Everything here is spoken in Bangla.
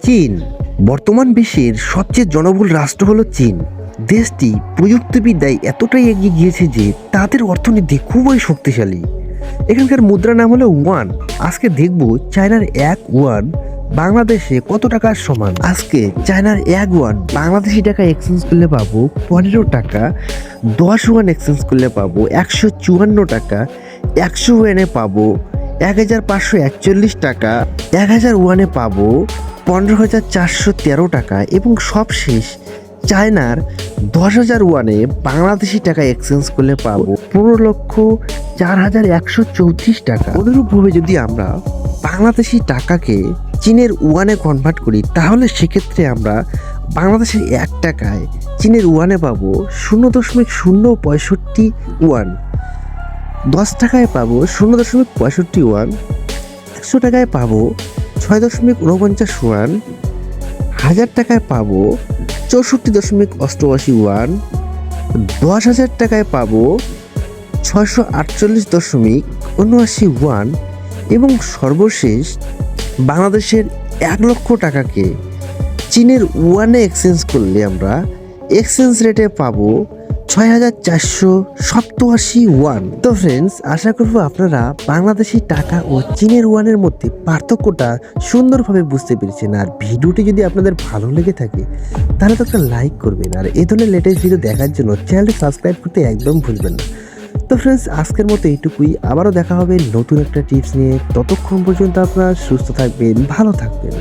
চীন। বর্তমান বিশ্বের সবচেয়ে জনবহুল রাষ্ট্র হলো চীন। দেশটি প্রযুক্তিবিদ্যায় এতটাই এগিয়ে গিয়েছে যে তাদের অর্থনীতি খুবই শক্তিশালী। এখানকার মুদ্রা নাম হলো ওয়ান। আজকে দেখব চায়নার এক ওয়ান বাংলাদেশে কত টাকার সমান। আজকে চায়নার এক ওয়ান বাংলাদেশি টাকা এক্সচেঞ্জ করলে পাবো পনেরো টাকা, দশ ওয়ান এক্সচেঞ্জ করলে পাবো একশো চুয়ান্ন টাকা, একশো ওয়ানে পাবো এক হাজার পাঁচশো একচল্লিশ টাকা, এক হাজার ওয়ানে পাবো পনেরো হাজার চারশো তেরো টাকা এবং সবশেষ চায়নার দশ হাজার ওয়ানে বাংলাদেশি টাকা এক্সচেঞ্জ করলে পাবো পনেরো লক্ষ চার হাজার একশো চৌত্রিশ টাকা। অনুরূপভাবে যদি আমরা বাংলাদেশি টাকাকে চীনের ওয়ানে কনভার্ট করি, তাহলে সেক্ষেত্রে আমরা বাংলাদেশের এক টাকায় চীনের ওয়ানে পাবো শূন্য দশমিক শূন্য পঁয়ষট্টি ওয়ান। দশ টাকায় পাবো শূন্য দশমিক পঁয়ষট্টি ওয়ান। একশো টাকায় পাবো ছয় দশমিক উনপঞ্চাশ ওয়ান, হাজার টাকায় পাবো চৌষট্টি দশমিক অষ্টআশি ওয়ান, দশ হাজার টাকায় পাবো ছয়শো আটচল্লিশ দশমিক উনআশি ওয়ান এবং সর্বশেষ বাংলাদেশের এক লক্ষ টাকাকে চীনের ওয়ানে এক্সচেঞ্জ করলে আমরা এক্সচেঞ্জ রেটে পাবো ছয় হাজার চারশো সপ্তআশি ওয়ান। তো ফ্রেন্ডস আশা করব আপনারা বাংলাদেশি টাকা ও চীনের ওয়ানের মধ্যে পার্থক্যটা সুন্দরভাবে বুঝতে পেরেছেন। আর ভিডিওটি যদি আপনাদের ভালো লেগে থাকে, তাহলে তো একটা লাইক করবেন। আর এই ধরনের লেটেস্ট ভিডিও দেখার জন্য চ্যানেলটি সাবস্ক্রাইব করতে একদম ভুলবেন না। তো ফ্রেন্ডস আজকের মতো এইটুকুই। আবারও দেখা হবে নতুন একটা টিপস নিয়ে। ততক্ষণ পর্যন্ত আপনারা সুস্থ থাকবেন, ভালো থাকবেন।